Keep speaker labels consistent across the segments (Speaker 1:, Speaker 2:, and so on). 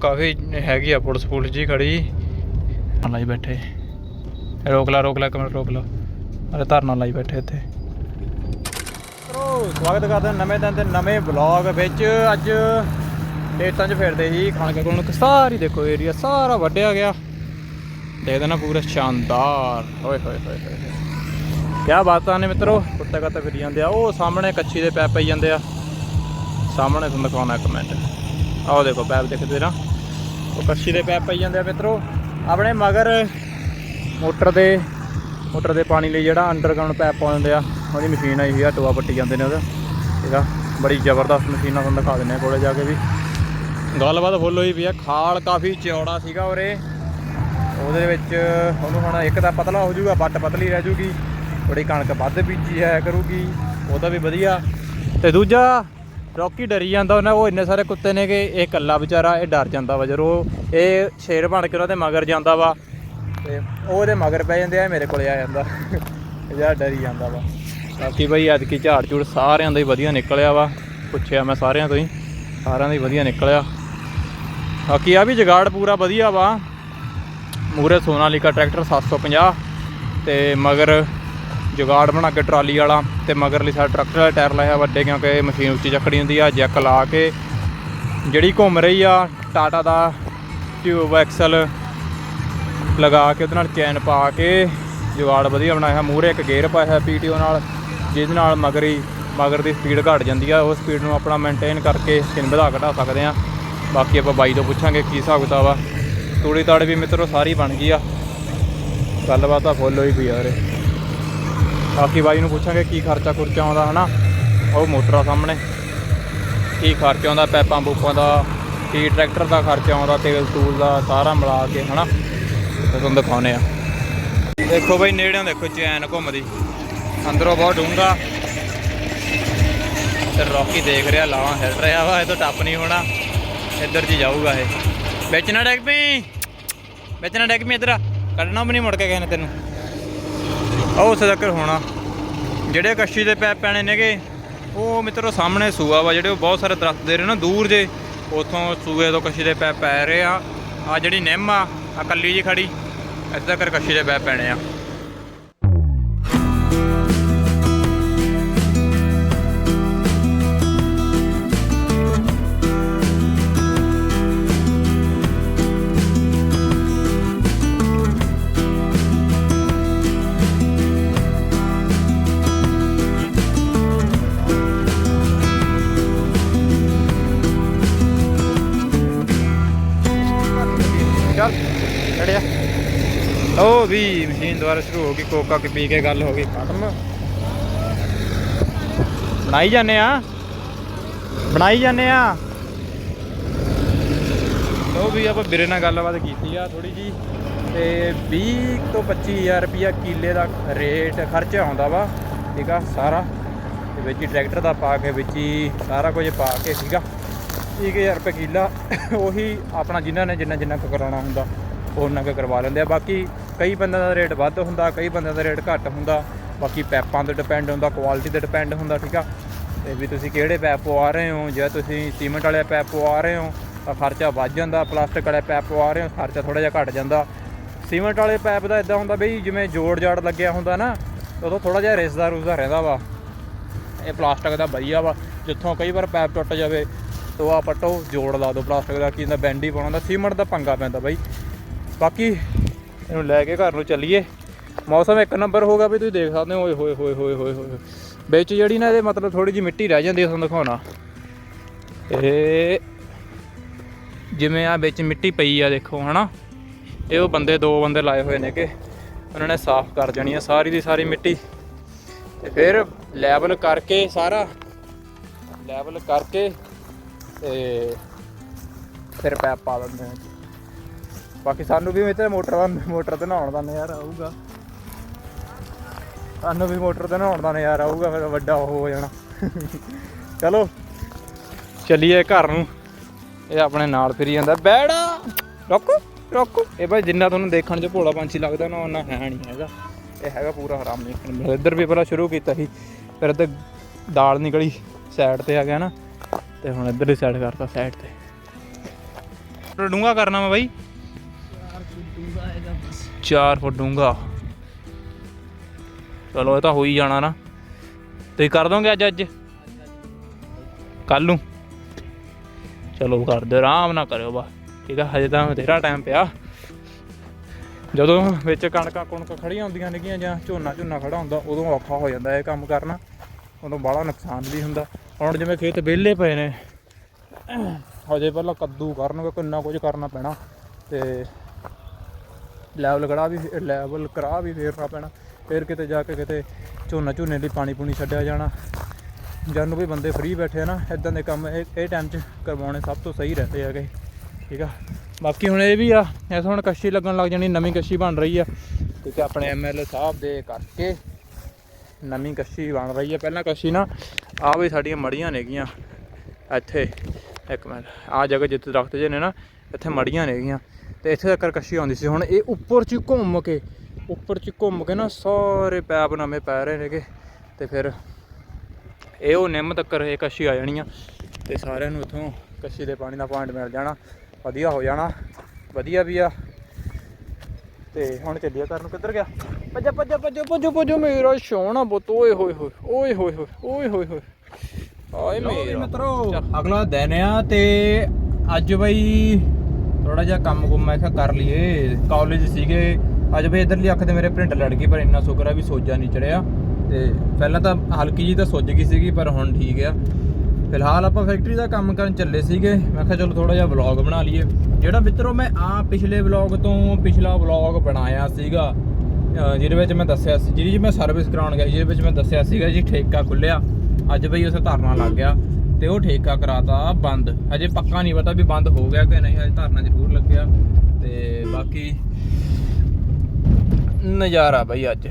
Speaker 1: ਕਾਫੀ ਹੈਗੀ ਆ, police police ਜੀ ਖੜੀ। ਲਾਈ ਬੈਠੇ। ਰੋਕ ਲਾ ਰੋਕ ਲਾ ਕਮਰ ਰੋਕ ਲਾ। ਅਰੇ ਧਰਨਾ ਲਾਈ ਬੈਠੇ ਇੱਥੇ। ਸਵਾਗਤ ਕਰਦੇ ਹਾਂ ਨਵੇਂ ਦਿਨ ਤੇ ਨਵੇਂ ਵਲੌਗ ਵਿੱਚ। ਅੱਜ ਖੇਤਾਂ 'ਚ ਫਿਰਦੇ ਸੀ, ਕਣਕ ਕੋਲ ਸਾਰੀ ਦੇਖੋ ਏਰੀਆ ਸਾਰਾ ਵੱਢਿਆ ਗਿਆ। ਦੇਖਦੇ ਨਾ ਪੂਰਾ ਸ਼ਾਨਦਾਰ। ਓਏ, ਹੋਏ ਹੋਏ ਹੋਏ ਕਿਆ ਬਾਤਾਂ ਨੇ ਮਿੱਤਰੋ, ਕੁੱਤੇ ਕੱਤੇ ਫਿਰੀ ਜਾਂਦੇ ਆ। ਉਹ ਸਾਹਮਣੇ ਕੱਚੀ ਦੇ ਪੈਪ ਪਈ ਜਾਂਦੇ ਆ। ਸਾਹਮਣੇ ਤੁਹਾਨੂੰ ਦਿਖਾਉਣਾ ਇੱਕ ਮਿੰਟ। ਆਓ ਦੇਖੋ ਪੈਪ ਦਿਖਦੇ ਨਾ। ਉਹ ਕੱਛੀ ਦੇ ਪੈਪ ਪਈ ਜਾਂਦੇ ਆ ਮਿੱਤਰੋ। ਆਪਣੇ ਮਗਰ ਮੋਟਰ ਦੇ ਮੋਟਰ ਦੇ ਪਾਣੀ ਲਈ ਜਿਹੜਾ ਅੰਡਰਗਰਾਉਂਡ ਪੈਪ ਪਾ ਦਿੰਦੇ ਆ, ਉਹਦੀ ਮਸ਼ੀਨ ਆਈ ਹੋਈ ਆ, ਟੋਆ ਪੱਟੀ ਜਾਂਦੇ ਨੇ ਉਹਦਾ। ਇਹਦਾ ਬੜੀ ਜ਼ਬਰਦਸਤ ਮਸ਼ੀਨ ਆ, ਤੁਹਾਨੂੰ ਦਿਖਾ ਦਿੰਦੇ ਆ ਕੋਲੇ ਜਾ ਕੇ ਵੀ। ਗੱਲਬਾਤ ਫੁੱਲ ਹੋਈ ਪਈ ਆ, ਖਾਲ ਕਾਫੀ ਚੌੜਾ ਸੀਗਾ ਉਰੇ। ਉਹਦੇ ਵਿੱਚ ਉਹਨੂੰ ਹੁਣ ਇੱਕ ਤਾਂ ਪਤਲਾ ਹੋ ਜਾਊਗਾ ਬੱਟ ਪਤਲੀ ਰਹਿ ਜੂਗੀ ਥੋੜੀ ਕਣਕ ਵੱਧ ਬੀਜੀ ਹੈ ਕਰੂਗੀ ਉਹਦਾ ਵੀ ਵਧੀਆ। ਤੇ ਦੂਜਾ ਰੌਕੀ ਡਰੀ ਜਾਂਦਾ ਉਹਨਾਂ, ਉਹ ਇੰਨੇ ਸਾਰੇ ਕੁੱਤੇ ਨੇ ਕਿ ਇਹ ਇਕੱਲਾ ਵਿਚਾਰਾ, ਇਹ ਡਰ ਜਾਂਦਾ ਵਾ ਜਦੋਂ ਇਹ ਸ਼ੇਰ ਬਣ ਕੇ ਉਹਨਾਂ ਦੇ ਮਗਰ ਜਾਂਦਾ ਵਾ ਤੇ ਉਹ ਉਹਦੇ ਮਗਰ ਪੈ ਜਾਂਦੇ ਆ ਮੇਰੇ ਕੋਲੇ ਆ ਜਾਂਦਾ। ਯਾਰ ਡਰੀ ਜਾਂਦਾ ਵਾ। ਬਾਕੀ ਬਈ ਅੱਜ ਕੀ ਝਾੜ ਝੂੜ ਸਾਰਿਆਂ ਦਾ ਹੀ ਵਧੀਆ ਨਿਕਲਿਆ ਵਾ। ਪੁੱਛਿਆ ਮੈਂ ਸਾਰਿਆਂ ਤੋਂ ਹੀ, ਸਾਰਿਆਂ ਦਾ ਹੀ ਵਧੀਆ ਨਿਕਲਿਆ। ਬਾਕੀ ਆ ਵੀ ਜਗਾੜ ਪੂਰਾ ਵਧੀਆ ਵਾ। ਮੂਰੇ ਸੋਨਾਲੀਕਾ ਟਰੈਕਟਰ 750 ਤੇ ਮਗਰ ਜੁਗਾੜ ਬਣਾ ਕੇ ਟਰਾਲੀ ਵਾਲਾ ਤੇ ਮਗਰਲੀ ਸਾਈਡ ਟਰੈਕਟਰ ਵਾਲਾ ਟਾਇਰ ਲਾਇਆ ਵੱਡੇ ਕਿਉਂਕਿ ਇਹ ਮਸ਼ੀਨ ਉੱਚੀ ਚੱਕੜੀ ਹੁੰਦੀ ਆ, ਜੈਕ ਲਾ ਕੇ ਜਿਹੜੀ ਘੁੰਮ ਰਹੀ ਆ ਟਾਟਾ ਦਾ ਟਿਊਬ ਐਕਸਲ ਲਗਾ ਕੇ ਉਹਦੇ ਨਾਲ ਚੈਨ ਪਾ ਕੇ ਜੁਗਾੜ ਵਧੀਆ ਬਣਾਇਆ ਮੂਹਰੇ ਇੱਕ ਗੇਅਰ ਪਾਇਆ ਪੀਟੀਓ ਨਾਲ, ਜਿਹਦੇ ਨਾਲ ਮਗਰੀ, ਮਗਰ ਦੀ ਸਪੀਡ ਘਟ ਜਾਂਦੀ ਆ, ਉਹ ਸਪੀਡ ਨੂੰ ਆਪਣਾ ਮੇਨਟੇਨ ਕਰਕੇ ਸਕਿਨ ਵਧਾ ਘਟਾ ਸਕਦੇ ਆ। ਬਾਕੀ ਆਪਾਂ ਬਾਈ ਤੋਂ ਪੁੱਛਾਂਗੇ ਕੀ ਹਿਸਾਬ ਕਿਤਾਬ ਆ। ਤੂੜੀ ਤਾੜੀ ਵੀ ਮਿੱਤਰੋ ਸਾਰੀ ਬਣ ਗਈ ਆ। ਗੱਲਬਾਤ ਤਾਂ ਫੁੱਲ ਹੋਈ ਪਈ ਆ ਉਰੇ ਬਾਕੀ ਬਾਈ ਨੂੰ ਪੁੱਛਾਂਗੇ ਕੀ ਖਰਚਾ ਖੁਰਚਾ ਆਉਂਦਾ, ਹਨਾ? ਉਹ ਮੋਟਰਾਂ ਸਾਹਮਣੇ। ਕੀ ਖਰਚਾ ਆਉਂਦਾ, ਪੈਪਾਂ ਪੂਪਾਂ ਦਾ, ਕੀ ਟਰੈਕਟਰ ਦਾ ਖਰਚਾ ਆਉਂਦਾ, ਤੇਲ ਤੂਲ ਦਾ, ਸਾਰਾ ਮਿਲਾ ਕੇ, ਹਨਾ? ਤੇ ਤੁਹਾਨੂੰ ਦਿਖਾਉਨੇ ਆ ਦੇਖੋ ਬਾਈ ਨੇੜਿਆਂ ਦੇਖੋ, ਚੈਨ ਘੁੰਮਦੀ। ਅੰਦਰੋਂ ਬਹੁਤ ਡੂੰਘਾ। ਤੇ ਰੌਕੀ ਦੇਖ ਰਿਹਾ, ਲਾਵਾਂ ਹਿਲ ਰਿਹਾ ਵਾ, ਇਹ ਤੋਂ ਟੱਪ ਨਹੀਂ ਹੋਣਾ। ਇੱਧਰ ਜੀ ਜਾਊਗਾ ਇਹ। ਵਿੱਚ ਨਾ ਡੈਗ ਪਈ ਵਿੱਚ ਨਾ ਡੈਗ ਪਈ ਇੱਧਰ। ਕੱਢਣਾ ਵੀ ਨਹੀਂ ਮੁੜ ਕੇ ਕਿਸੇ ਨੇ ਤੈਨੂੰ। ਉਹ ਉੱਥੇ ਤੱਕ ਹੋਣਾ। ਜਿਹੜੇ ਕੱਸ਼ੀ ਦੇ ਪੈਪ ਪੈਣੇ ਨੇਗੇ, ਉਹ ਮਿੱਤਰੋ ਸਾਹਮਣੇ ਸੂਆ ਵਾ, ਜਿਹੜੇ ਉਹ ਬਹੁਤ ਸਾਰੇ ਦਰਖਤ ਦੇ ਰਹੇ ਨਾ ਦੂਰ ਜੇ, ਉਥੋਂ ਸੂਏ ਤੋਂ ਕੱਸ਼ੀ ਦੇ ਪੈਪ ਪੈ ਰਹੇ ਆ। ਆ ਜਿਹੜੀ ਨਿੰਮ ਆ ਆ ਕੱਲੀ ਜੀ ਖੜੀ ਇੱਦਾਂ ਕਰ ਕੱਸ਼ੀ ਦੇ ਪੈਪ ਪੈਣੇ ਆ। ਉਹ ਵੀ ਮਸ਼ੀਨ ਦੁਬਾਰਾ ਸ਼ੁਰੂ ਹੋ ਗਈ, ਕੋਕਾ ਕੇ ਪੀ ਕੇ ਗੱਲ ਹੋ ਗਈ, ਖਤਮ। ਬਣਾਈ ਜਾਂਦੇ ਆ? ਬਣਾਈ ਜਾਂਦੇ ਆ? ਉਹ ਵੀ ਆਪਾਂ ਵੀਰੇ ਨਾਲ ਗੱਲਬਾਤ ਕੀਤੀ ਆ ਥੋੜੀ ਜੀ ਤੇ 20 ਤੋਂ 25000 ਰੁਪਿਆ ਕਿੱਲੇ ਦਾ ਰੇਟ ਖਰਚਾ ਆਉਂਦਾ ਵਾ, ਠੀਕ ਆ, ਸਾਰਾ। ਤੇ ਵਿੱਚ ਹੀ ਟਰੈਕਟਰ ਦਾ ਪਾ ਕੇ, ਵਿੱਚ ਹੀ ਸਾਰਾ ਕੁਝ ਪਾ ਕੇ, ਠੀਕ ਆ। 20000 ਰੁਪਏ ਕਿੱਲਾ, ਉਹੀ ਆਪਣਾ ਜਿਨ੍ਹਾਂ ਨੇ ਜਿੰਨਾ ਜਿੰਨਾ ਕੁ ਕਰਾਉਣਾ ਹੁੰਦਾ ਉਹਨਾਂ ਕੁ ਕਰਵਾ ਲੈਂਦੇ ਆ। ਬਾਕੀ ਕਈ ਬੰਦਿਆਂ ਦਾ ਰੇਟ ਵੱਧ ਹੁੰਦਾ, ਕਈ ਬੰਦਿਆਂ ਦਾ ਰੇਟ ਘੱਟ ਹੁੰਦਾ। ਬਾਕੀ ਪੈਪਾਂ ਤੇ ਡਿਪੈਂਡ ਹੁੰਦਾ ਕੁਆਲਿਟੀ ਤੇ ਡਿਪੈਂਡ ਹੁੰਦਾ, ਠੀਕ ਆ? ਤੇ ਵੀ ਤੁਸੀਂ ਕਿਹੜੇ ਪੈਪ ਪਵਾ ਰਹੇ ਹੋ? ਜੇ ਤੁਸੀਂ ਸੀਮੈਂਟ ਵਾਲੇ ਪੈਪ ਪਵਾ ਰਹੇ ਹੋ, ਤਾਂ ਖਰਚਾ ਵੱਧ ਜਾਂਦਾ, ਪਲਾਸਟਿਕ ਵਾਲੇ ਪੈਪ ਪਵਾ ਰਹੇ ਹੋ, ਖਰਚਾ ਥੋੜਾ ਜਿਹਾ ਘਟ ਜਾਂਦਾ। ਸੀਮੈਂਟ ਵਾਲੇ ਪੈਪ ਦਾ ਇਦਾਂ ਹੁੰਦਾ ਬਈ, ਜਿਵੇਂ ਜੋੜ ਜਾੜ ਲੱਗਿਆ ਹੁੰਦਾ ਨਾ ਉਦੋਂ ਥੋੜਾ ਜਿਹਾ ਰਿਸਦਾ ਰੁਸਦਾ ਰਹਿੰਦਾ ਵਾ। ਇਹ ਪਲਾਸਟਿਕ ਦਾ ਵਧੀਆ ਵਾ, ਜਿੱਥੋਂ ਕਈ ਵਾਰ ਪੈਪ ਟੁੱਟ ਜਾਵੇ ਟੋਆ ਪੱਟੋ, ਜੋੜ ਲਾ ਦਿਓ ਪਲਾਸਟਿਕ ਦਾ, ਕੀ ਹੁੰਦਾ ਬੈਂਡ ਪਾਉਣਾ ਦਾ ਸੀਮੈਂਟ ਦਾ ਪੰਗਾ ਪੈਂਦਾ ਬਾਈ। ਬਾਕੀ ਇਹਨੂੰ ਲੈ ਕੇ ਘਰ ਨੂੰ ਚੱਲੀਏ। ਮੌਸਮ ਇੱਕ ਨੰਬਰ ਹੋਗਾ ਵੀ ਤੁਸੀਂ ਦੇਖ ਸਕਦੇ ਹੋ, ਓਏ ਹੋਏ ਹੋਏ ਹੋਏ ਹੋਏ ਹੋਏ ਵਿੱਚ ਜਿਹੜੀ ਨਾ ਇਹਦੇ ਮਤਲਬ ਥੋੜੀ ਜਿਹੀ ਮਿੱਟੀ ਰਹਿ ਜਾਂਦੀ ਹੈ ਤੁਹਾਨੂੰ ਦਿਖਾਉਣਾ। ਇਹ ਜਿਵੇਂ ਆ ਵਿੱਚ ਮਿੱਟੀ ਪਈ ਆ, ਦੇਖੋ, ਹਨਾ? ਇਹ ਉਹ ਬੰਦੇ, ਦੋ ਬੰਦੇ ਲਾਏ ਹੋਏ ਨੇ ਕਿ ਉਹਨਾਂ ਨੇ ਸਾਫ਼ ਕਰ ਦੇਣੀ ਆ ਸਾਰੀ ਦੀ ਸਾਰੀ ਮਿੱਟੀ। ਤੇ ਫਿਰ ਲੈਵਲ ਕਰਕੇ ਸਾਰਾ ਲੈਵਲ ਕਰਕੇ ਤੇ ਫਿਰ ਪੈਪ ਪਾ ਦਿੰਦੇ ਆ ਬਾਕੀ ਸਾਨੂੰ ਵੀ ਇੱਥੇ ਮੋਟਰ ਦਾ ਮੋਟਰ ਤੇ ਨਹਾਉਣ ਦਾ ਨਜ਼ਾਰਾ ਆਊਗਾ। ਸਾਨੂੰ ਵੀ ਮੋਟਰ ਤੇ ਨਹਾਉਣ ਦਾ ਨਜ਼ਾਰਾ ਆਊਗਾ, ਫਿਰ ਵੱਡਾ ਉਹ ਹੋ ਜਾਣਾ। ਚਲੋ, ਚੱਲੀਏ ਘਰ ਨੂੰ। ਇਹ ਆਪਣੇ ਨਾਲ ਫਿਰੀ ਜਾਂਦਾ। ਬੈੜਾ ਰੋਕੋ, ਰੁਕ। ਇਹ ਭਾਈ ਜਿੰਨਾ ਤੁਹਾਨੂੰ ਦੇਖਣ 'ਚ ਭੋਲਾ ਪੰਛੀ ਲੱਗਦਾ ਨਾ ਉਹਨਾਂ ਹੈ ਨਹੀਂ ਹੈਗਾ। ਇਹ ਹੈਗਾ ਪੂਰਾ ਹਰਾਮ ਨਹੀਂ ਇੱਧਰ ਵੀ ਪਹਿਲਾਂ ਸ਼ੁਰੂ ਕੀਤਾ ਸੀ। ਫਿਰ ਇੱਧਰ ਦਾਲ ਨਿਕਲੀ ਸਾਈਡ ਤੇ ਆ ਗਿਆ ਨਾ। ਤੇ ਹੁਣ ਇੱਧਰ ਹੀ ਸਾਈਡ ਕਰਤਾ ਸਾਈਡ ਤੇ।
Speaker 2: ਫੁੱਟ ਡੂੰਘਾ ਕਰਨਾ ਵਾ ਬਾਈ। 4 ਫੁੱਟ ਡੂੰਘਾ। ਚਲੋ, ਇਹ ਤਾਂ ਹੋ ਹੀ ਜਾਣਾ ਨਾ। ਤੁਸੀਂ ਕਰ ਦੋਗੇ ਅੱਜ ਅੱਜ? ਕੱਲ ਨੂੰ। ਚਲੋ ਕਰ ਦਿਓ ਆਰਾਮ ਨਾਲ ਕਰਿਓ ਬਾ ਠੀਕ ਆ, ਹਜੇ ਤਾਂ ਤੇਰਾ ਟਾਈਮ ਪਿਆ। ਜਦੋਂ ਵਿੱਚ ਕਣਕਾਂ ਕੁਣਕਾਂ ਖੜੀਆਂ ਹੁੰਦੀਆਂ ਨੇਗੀਆਂ ਜਾਂ ਝੋਨਾ ਝੋਨਾ ਖੜਾ ਹੁੰਦਾ, ਉਦੋਂ ਔਖਾ ਹੋ ਜਾਂਦਾ ਇਹ ਕੰਮ ਕਰਨਾ। ਉਦੋਂ ਬਾਹਲਾ ਨੁਕਸਾਨ ਵੀ ਹੁੰਦਾ। ਹੁਣ ਜਿਵੇਂ ਖੇਤ ਵਿਹਲੇ ਪਏ ਨੇ, ਹਜੇ ਪਹਿਲਾਂ ਕੱਦੂ ਕਰਨਗੇ, ਕਿੰਨਾ ਕੁਝ ਕਰਨਾ ਪੈਣਾ। ਤੇ ਲੈਵਲ ਕਰਾ ਵੀ ਲੈਵਲ ਕਰਾ ਵੀ ਫੇਰਨਾ ਪੈਣਾ। ਫੇਰ ਕਿਤੇ ਜਾ ਕੇ ਕਿਤੇ ਝੋਨਾ ਝੋਨੇ ਲਈ ਪਾਣੀ ਪੂਣੀ ਛੱਡਿਆ ਜਾਣਾ। ਜਦ ਵੀ ਬੰਦੇ ਫ੍ਰੀ ਬੈਠੇ ਆ ਨਾ ਇਦਾਂ ਦੇ ਕੰਮ ਇਹ ਇਹ ਟਾਈਮ 'ਚ ਕਰਵਾਉਣੇ ਸਭ ਤੋਂ ਸਹੀ ਰਹਿੰਦੇ ਹੈਗੇ। ਠੀਕ ਆ? ਬਾਕੀ ਹੁਣ ਇਹ ਵੀ ਆ, ਇਸ ਹੁਣ ਕੱਸ਼ੀ ਲੱਗਣ ਲੱਗ ਜਾਣੀ, ਨਵੀਂ ਕੱਸ਼ੀ ਬਣ ਰਹੀ ਆ। ਕਿਉਂਕਿ ਆਪਣੇ ਐਮਐਲਏ ਸਾਹਿਬ ਦੇ ਕਰਕੇ ਨਵੀਂ ਕੱਸ਼ੀ ਬਣ ਰਹੀ ਆ। ਪਹਿਲਾਂ ਕੱਸ਼ੀ ਨਾ ਆ ਵੀ ਸਾਡੀਆਂ ਮੜੀਆਂ ਨੇਗੀਆਂ। ਇੱਥੇ, ਇੱਕ ਮਿੰਟ ਆ ਜਗ੍ਹਾ ਜਿੱਥੇ ਦਰਖਤ ਜੇ ਨੇ ਨਾ, ਇੱਥੇ ਮੜੀਆਂ ਨੇਗੀਆਂ। ਤੇ ਇੱਥੇ ਤੱਕ ਕੱਸ਼ੀ ਆਉਂਦੀ ਸੀ। ਹੁਣ ਇਹ ਉੱਪਰ ਚ ਘੁੰਮ ਕੇ ਉੱਪਰ ਚ ਘੁੰਮ ਕੇ ਨਾ ਸਾਰੇ ਪੈਪ ਨਵੇਂ ਪੈ ਰਹੇ ਨੇਗੇ। ਤੇ ਫਿਰ ਇਹ ਉਹ ਨਿੰਮ ਤੱਕਰ ਇਹ ਕੱਸ਼ੀ ਆ ਜਾਣੀ ਆ। ਤੇ ਸਾਰਿਆਂ ਨੂੰ ਇੱਥੋਂ ਕੱਸ਼ੀ ਦੇ ਪਾਣੀ ਦਾ ਪੁਆਇੰਟ ਮਿਲ ਜਾਣਾ। ਵਧੀਆ ਹੋ ਜਾਣਾ। ਵਧੀਆ ਵੀ ਆ। ਤੇ ਹੁਣ ਚੱਲੀਏ ਘਰ ਨੂੰ। ਕਿੱਧਰ ਗਿਆ? ਭੱਜਾ ਭੱਜਾ ਭੱਜੋ ਭੱਜੋ ਭੱਜੋ। ਮੇਰਾ ਸੋਹਣਾ ਬੁੱਤ ਓਏ ਹੋਏ ਹੋਏ ਓਏ ਹੋਏ ਹੋਏ ਓਏ ਹੋਏ ਹੋਏ। ਆਏ ਮੇਰਾ।
Speaker 1: ਮਿੱਤਰੋ। ਅਗਲਾ ਦਿਨ ਆ ਤੇ ਅੱਜ ਬਈ ਥੋੜਾ ਜਿਹਾ ਕੰਮ ਕੁੰਮ ਮੈਂ ਕਿਹਾ ਕਰ ਲਈਏ। ਕਾਲਜ ਸੀਗੇ। ਅੱਜ ਵੀ ਇਧਰਲੀ ਅੱਖ ਤੇ ਮੇਰੇ ਪ੍ਰਿੰਟ ਲੜ ਗਈ, ਪਰ ਇੰਨਾ ਸ਼ੁਕਰ ਆ ਵੀ ਸੋਜਾ ਨਹੀਂ ਚੜਿਆ। ਤੇ ਪਹਿਲਾਂ ਤਾਂ ਹਲਕੀ ਜੀ ਤਾਂ ਸੁੱਜ ਗਈ ਸੀਗੀ, ਪਰ ਹੁਣ ਠੀਕ ਆ। ਫਿਲਹਾਲ ਆਪਾਂ ਫੈਕਟਰੀ ਦਾ ਕੰਮ ਕਰਨ ਚੱਲੇ ਸੀਗੇ। ਮੈਂ ਕਿਹਾ ਚਲੋ ਥੋੜਾ ਜਿਹਾ ਵਲੌਗ ਬਣਾ ਲਈਏ। ਜਿਹੜਾ ਮਿੱਤਰੋ, ਮੈਂ ਆ ਪਿਛਲੇ ਵਲੌਗ ਤੋਂ ਪਿਛਲਾ ਵਲੌਗ ਬਣਾਇਆ ਸੀਗਾ। ਜਿਹਦੇ ਵਿੱਚ ਮੈਂ ਦੱਸਿਆ ਸੀ, ਜਿਹਦੀ 'ਚ ਮੈਂ ਸਰਵਿਸ ਕਰਾਉਣ ਗਿਆ, ਜਿਹਦੇ ਵਿੱਚ ਮੈਂ ਦੱਸਿਆ ਸੀਗਾ ਜੀ, ਠੇਕਾ ਖੁੱਲਿਆ ਅੱਜ ਬਈ ਉਸੇ ਧਰਨਾ ਲੱਗ ਗਿਆ। ਤੇ ਉਹ ਠੇਕਾ ਕਰਾਤਾ, ਬੰਦ। ਹਜੇ ਪੱਕਾ ਨਹੀਂ ਪਤਾ ਵੀ ਬੰਦ ਹੋ ਗਿਆ ਕਿ ਨਹੀਂ, ਹਜੇ ਧਰਨਾ ਜ਼ਰੂਰ ਲੱਗਿਆ। ਤੇ ਬਾਕੀ ਨਜ਼ਾਰਾ ਬਈ ਅੱਜ।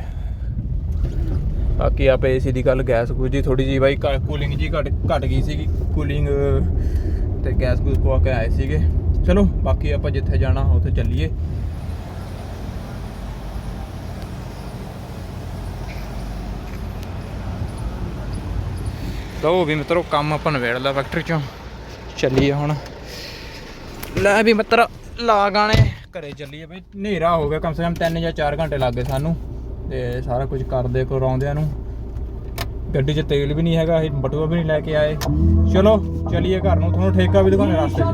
Speaker 1: ਬਾਕੀ ਆਪ ਏਸੀ ਦੀ ਗੱਲ, ਗੈਸ ਗੂਸ ਦੀ ਥੋੜੀ ਜੀ ਬਾਈ ਕੂਲਿੰਗ ਜੀ ਘਟ ਘਟ ਗਈ ਸੀਗੀ। ਕੂਲਿੰਗ ਤੇ ਗੈਸ ਗੂਸ ਪਵਾ ਕੇ ਆਏ ਸੀਗੇ। ਚਲੋ, ਬਾਕੀ ਆਪਾਂ ਜਿੱਥੇ ਜਾਣਾ, ਉੱਥੇ ਚੱਲੀਏ।
Speaker 2: ਲਓ ਵੀ ਮਿੱਤਰੋ, ਕੰਮ ਆਪਾਂ ਨਵੇੜ ਲਿਆ ਫੈਕਟਰੀ ਚੋਂ। ਚੱਲੀਏ ਹੁਣ। ਲੈ ਵੀ ਮਿੱਤਰ, ਲਾ ਗਾਣੇ। ਘਰੇ ਚੱਲੀਏ ਬਈ, ਹਨੇਰਾ ਹੋ ਗਿਆ, ਕਮ ਸੇ ਕਮ 3 ਜਾਂ 4 ਘੰਟੇ ਲੱਗ ਗਏ ਸਾਨੂੰ। ਤੇ ਸਾਰਾ ਕੁਝ ਕਰਦੇ ਕਰਾਉਂਦਿਆਂ ਨੂੰ। ਗੱਡੀ 'ਚ ਤੇਲ ਵੀ ਨਹੀਂ ਹੈਗਾ, ਅਸੀਂ ਬਟੂਆ ਵੀ ਨਹੀਂ ਲੈ ਕੇ ਆਏ। ਚਲੋ, ਚੱਲੀਏ ਘਰ ਨੂੰ। ਤੁਹਾਨੂੰ ਠੇਕਾ ਵੀ ਦਿਖਾਉਣੇ ਰਸਤੇ 'ਚ।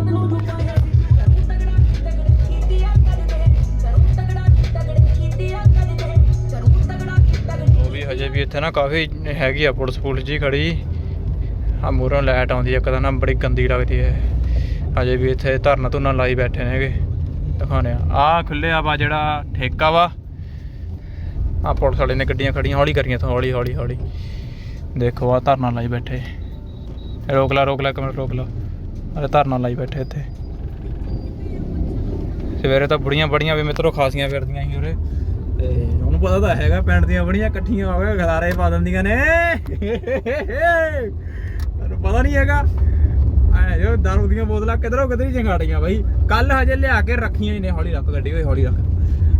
Speaker 2: ਉਹ ਵੀ ਹਜੇ ਵੀ ਇੱਥੇ ਨਾ ਕਾਫੀ ਹੈਗੀ ਆ ਪੁਲਿਸ ਪੁਲਿਸ ਜੀ ਖੜੀ। ਆ ਮੂਹਰੋਂ ਲਾਈਟ ਆਉਂਦੀ ਹੈ ਕਦਾ ਨਾ ਬੜੀ ਗੰਦੀ ਲੱਗਦੀ ਹੈ। ਅਜੇ ਵੀ ਇੱਥੇ ਧਰਨਾ ਧੁਰਨਾ ਲਾਈ ਬੈਠੇ ਨੇਗੇ ਦਿਖਾਉਣੇ ਆ ਆ ਖੁੱਲਿਆ ਵਾ ਜਿਹੜਾ ਠੇਕਾ ਵਾ ਆ ਪੁਲਿਸ ਵਾਲੇ ਨੇ ਗੱਡੀਆਂ ਖੜੀਆਂ ਹੌਲੀ ਕਰੀਆਂ ਤੋਂ ਹੌਲੀ ਹੌਲੀ ਹੌਲੀ। ਦੇਖੋ ਆ ਧਰਨਾ ਲਾਈ ਬੈਠੇ। ਰੋਕ ਲਾ ਰੋਕ ਲਾ, ਇੱਕ ਰੋਕ ਲਾ। ਅਰੇ ਧਰਨਾ ਲਾਈ ਬੈਠੇ ਇੱਥੇ। ਸਵੇਰੇ ਤਾਂ ਬੁੜੀਆਂ ਬੜੀਆਂ ਵੀ ਮਿੱਤਰੋ ਖਾਸੀਆਂ ਫਿਰਦੀਆਂ ਸੀ ਉਰੇ।
Speaker 1: ਤੇ ਉਹਨੂੰ ਪਤਾ ਤਾਂ ਹੈਗਾ, ਪਿੰਡ ਦੀਆਂ ਬੜੀਆਂ ਇਕੱਠੀਆਂ ਹੋ ਕੇ ਖਲਾਰੇ ਪਾ ਦਿੰਦੀਆਂ ਨੇ। ਤੈਨੂੰ ਨਹੀਂ ਹੈਗਾ। ਐ ਜੋ ਦਾਰੂ ਦੀਆਂ ਬੋਤਲਾਂ ਕਿਧਰੋਂ ਕਿਧਰ ਜੰਗਾੜੀਆਂ ਬਾਈ। ਕੱਲ ਹਜੇ ਲਿਆ ਕੇ ਰੱਖੀਆਂ ਹੀ ਨੇ ਹੌਲੀ ਰੱਖ ਗੱਡੀ, ਓਏ ਹੌਲੀ ਰੱਖ।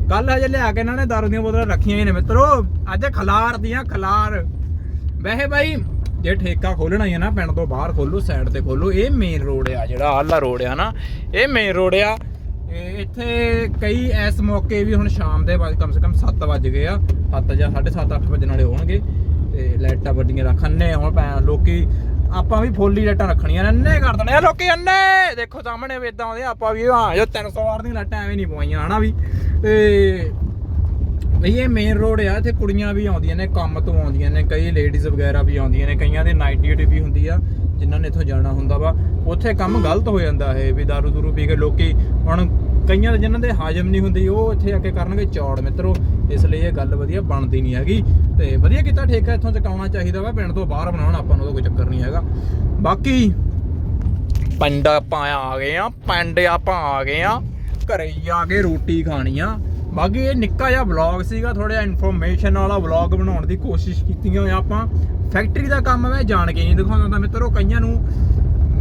Speaker 1: ਕੱਲ ਹਜੇ ਲਿਆ ਕੇ ਇਹਨਾਂ ਨੇ ਦਾਰੂ ਦੀਆਂ ਬੋਤਲਾਂ ਰੱਖੀਆਂ ਹੀ ਨੇ ਮਿੱਤਰੋ। ਅੱਜ ਖਲਾਰ ਦੀਆਂ ਖਲਾਰ। ਵੈਸੇ ਬਾਈ, ਜੇ ਠੇਕਾ ਖੋਲਣਾ ਹੀ ਹੈ ਨਾ, ਪਿੰਡ ਤੋਂ ਬਾਹਰ ਖੋਲੋ ਸਾਈਡ ਤੇ ਖੋਲੋ ਇਹ ਮੇਨ ਰੋਡ ਆ ਜਿਹੜਾ ਆਲਾ ਰੋਡ ਆ ਨਾ। ਇਹ ਮੇਨ ਰੋਡ ਆ। ਇੱਥੇ ਕਈ ਇਸ ਮੌਕੇ ਵੀ ਹੁਣ ਸ਼ਾਮ ਦੇ ਵੱਜ, ਕਮ ਸੇ ਕਮ 7 ਵੱਜ ਗਏ ਆ। 7 ਜਾਂ 7:30 8 ਵਜੇ ਨਾਲੇ ਹੋਣਗੇ। ਤੇ ਲਾਈਟਾਂ ਵੱਡੀਆਂ ਰੱਖਣੇ ਹੁਣ ਭੈਣ, ਲੋਕੀ ਆਪਾਂ ਵੀ ਫੁੱਲ ਹੀ ਲਾਈਟਾਂ ਰੱਖਣੀਆਂ ਨੇ ਅੰਨੇ ਕਰ ਦੇਣੇ ਆ ਲੋਕੀ ਅੰਨੇ ਦੇਖੋ ਸਾਹਮਣੇ ਵੀ ਇਦਾਂ ਆਉਂਦੇ ਆਪਾਂ ਵੀ ਹਾਂ ਜੋ 300 ਵਾਰ ਦੀਆਂ ਲਾਈਟਾਂ ਐਵੇਂ ਨਹੀਂ ਪਵਾਈਆਂ, ਹਨਾ ਵੀ? ਤੇ ਬਈ ਇਹ ਮੇਨ ਰੋਡ ਆ, ਇੱਥੇ ਕੁੜੀਆਂ ਵੀ ਆਉਂਦੀਆਂ ਨੇ, ਕੰਮ ਤੋਂ ਆਉਂਦੀਆਂ ਨੇ, ਕਈ ਲੇਡੀਜ਼ ਵਗੈਰਾ ਵੀ ਆਉਂਦੀਆਂ ਨੇ, ਕਈਆਂ ਦੇ ਨਾਈਟ ਡਿਊਟੀ ਵੀ ਹੁੰਦੀ ਆ, ਜਿਨ੍ਹਾਂ ਨੇ ਇੱਥੋਂ ਜਾਣਾ ਹੁੰਦਾ ਵਾ। ਉੱਥੇ ਕੰਮ ਗਲਤ ਹੋ ਜਾਂਦਾ ਹੈ ਵੀ ਦਾਰੂ ਦੂਰੂ ਪੀ ਕੇ ਲੋਕੀ, ਹੁਣ ਕਈਆਂ ਦੇ, ਜਿਨ੍ਹਾਂ ਦੇ ਹਾਜਮ ਨਹੀਂ ਹੁੰਦੀ, ਉਹ ਇੱਥੇ ਆ ਕੇ ਕਰਨਗੇ ਚੌੜ, ਮਿੱਤਰੋ। ਇਸ ਲਈ ਇਹ ਗੱਲ ਵਧੀਆ ਬਣਦੀ ਨਹੀਂ ਹੈਗੀ ਤੇ ਵਧੀਆ ਕੀਤਾ ਠੇਕਾ ਇੱਥੋਂ ਚਕਾਉਣਾ ਚਾਹੀਦਾ ਵਾ, ਪਿੰਡ ਤੋਂ ਬਾਹਰ ਬਣਾਉਣਾ, ਆਪਾਂ ਨੂੰ ਉਹਦਾ ਕੋਈ ਚੱਕਰ ਨਹੀਂ ਹੈਗਾ। ਬਾਕੀ ਪਿੰਡ ਆਪਾਂ ਆ ਗਏ ਆ, ਪਿੰਡ ਆਪਾਂ ਆ ਗਏ ਆ, ਘਰੇ ਆ ਕੇ ਰੋਟੀ ਖਾਣੀ ਆ। ਬਾਕੀ ਇਹ ਨਿੱਕਾ ਜਿਹਾ ਵਲੌਗ ਸੀਗਾ ਥੋੜਾ ਜਿਹਾ ਇਨਫੋਰਮੇਸ਼ਨ ਵਾਲਾ ਵਲੌਗ ਬਣਾਉਣ ਦੀ ਕੋਸ਼ਿਸ਼ ਕੀਤੀ ਹੋਈ ਆਪਾਂ। ਫੈਕਟਰੀ ਦਾ ਕੰਮ ਮੈਂ ਜਾਣ ਕੇ ਨਹੀਂ ਦਿਖਾਉਂਦਾ ਤਾਂ ਮਿੱਤਰੋ, ਕਈਆਂ ਨੂੰ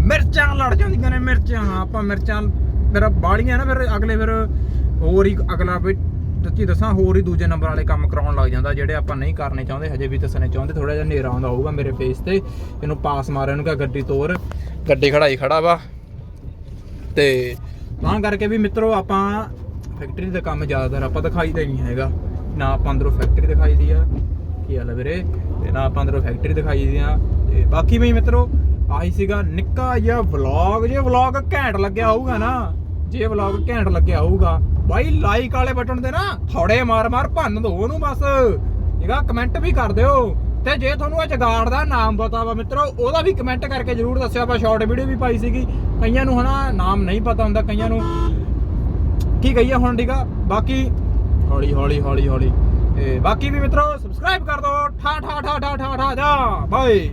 Speaker 1: ਮਿਰਚਾਂ ਲੜ ਜਾਂਦੀਆਂ ਨੇ, ਮਿਰਚਾਂ, ਆਪਾਂ ਮਿਰਚਾਂ, ਮੇਰਾ ਬਾੜੀਆਂ ਨਾ, ਫਿਰ ਅਗਲੇ, ਫਿਰ ਹੋਰ ਹੀ ਅਗਲਾ ਵੀ ਸੱਚੀ ਦੱਸਾਂ, ਹੋਰ ਹੀ ਦੂਜੇ ਨੰਬਰ ਵਾਲੇ ਕੰਮ ਕਰਾਉਣ ਲੱਗ ਜਾਂਦਾ, ਜਿਹੜੇ ਆਪਾਂ ਨਹੀਂ ਕਰਨੇ ਚਾਹੁੰਦੇ, ਹਜੇ ਵੀ ਦੱਸਣੇ ਚਾਹੁੰਦੇ ਥੋੜਾ ਜਿਹਾ ਹਨੇਰਾ ਆਉਂਦਾ ਹੋਊਗਾ ਮੇਰੇ ਫੇਸ ਤੇ, ਇਹਨੂੰ ਪਾਸ ਮਾਰਿਆ ਨੂੰ ਕਿਹਾ ਗੱਡੀ ਤੋਰ, ਗੱਡੀ ਖੜਾਈ ਖੜਾ ਵਾ। ਤੇ ਤਾਂ ਕਰਕੇ ਵੀ ਮਿੱਤਰੋ, ਆਪਾਂ ਫੈਕਟਰੀ ਦਾ ਕੰਮ ਜ਼ਿਆਦਾਤਰ ਆਪਾਂ ਦਿਖਾਈਦਾ ਹੀ ਨਹੀਂ ਹੈਗਾ। ਨਾ ਆਪਾਂ ਅੰਦਰੋਂ ਫੈਕਟਰੀ ਦਿਖਾਈ ਦੀ ਆ, ਕੀ ਹਾਲ ਹੈ ਵੀਰੇ? ਤੇ ਨਾ ਆਪਾਂ ਅੰਦਰੋਂ ਫੈਕਟਰੀ ਦਿਖਾਈ ਦੀ ਆ। ਤੇ ਬਾਕੀ ਵੀ ਮਿੱਤਰੋ, ਆਹੀ ਸੀਗਾ ਨਿੱਕਾ ਜਿਹਾ ਵਲੌਗ ਜੇ ਵਲੌਗ ਘੈਂਟ ਲੱਗਿਆ ਹੋਊਗਾ ਨਾ, ਜੇ ਵਲੌਗ ਘੈਂਟ ਲੱਗਿਆ ਹੋਊਗਾ ਬਾਈ ਲਾਈਕ ਵਾਲੇ ਬਟਨ ਤੇ ਨਾ ਥੋੜੇ ਮਾਰ ਮਾਰ ਭੰਨ ਦੋ ਉਹਨੂੰ ਬਸ। ਠੀਕਾ ਕਮੈਂਟ ਵੀ ਕਰ ਦਿਓ। ਤੇ ਜੇ ਤੁਹਾਨੂੰ ਇਹ ਜਗਾੜ ਦਾ ਨਾਮ ਪਤਾ ਵਾ ਮਿੱਤਰੋ, ਉਹਦਾ ਵੀ ਕਮੈਂਟ ਕਰਕੇ ਜਰੂਰ ਦੱਸਿਓ। ਆਪਾਂ ਸ਼ਾਰਟ ਵੀਡੀਓ ਵੀ ਪਾਈ ਸੀਗੀ। ਕਈਆਂ ਨੂੰ ਹਨਾ ਨਾਮ ਨਹੀਂ ਪਤਾ ਹੁੰਦਾ, ਕਈਆਂ ਨੂੰ ਕੀ ਕਹੀਏ ਹੁਣ ਠੀਕਾ ਬਾਕੀ ਹੌਲੀ ਹੌਲੀ ਹੌਲੀ ਹੌਲੀ। ਤੇ ਬਾਕੀ ਵੀ ਮਿੱਤਰੋ ਸਬਸਕ੍ਰਾਈਬ ਕਰ ਦਿਓ। ਠਾ ਠਾ ਠਾ ਠਾ ਠਾ ਠਾ, ਜਾ। ਬਾਏ।